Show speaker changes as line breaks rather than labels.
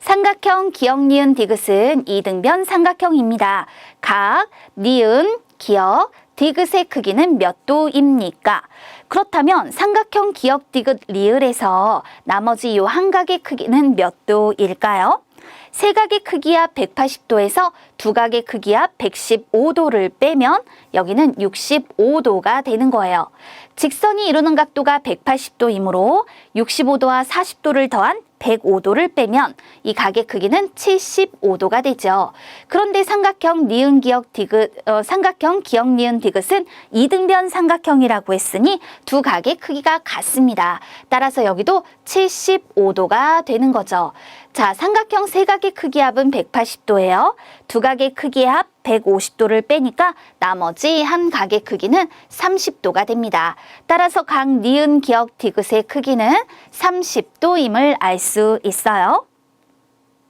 삼각형 기역 니은 디귿은 이등변 삼각형입니다. 각 니은 기역 디귿의 크기는 몇 도입니까? 그렇다면 삼각형 기역 디귿 리을에서 나머지 요 한 각의 크기는 몇 도일까요? 세 각의 크기야 180도에서 두 각의 크기야 115도를 빼면 여기는 65도가 되는 거예요. 직선이 이루는 각도가 180도이므로 65도와 40도를 더한 105도를 빼면 이 각의 크기는 75도가 되죠. 그런데 삼각형 니은 기역 디귿, 어, 삼각형 기역 니은 디귿은 이등변 삼각형이라고 했으니 두 각의 크기가 같습니다. 따라서 여기도 75도가 되는 거죠. 자, 삼각형 세 각의 크기 합은 180도예요. 두 각의 크기 합 150도를 빼니까 나머지 한 각의 크기는 30도가 됩니다. 따라서 각 니은 기역 디귿의 크기는 30도임을 알 수 있어요.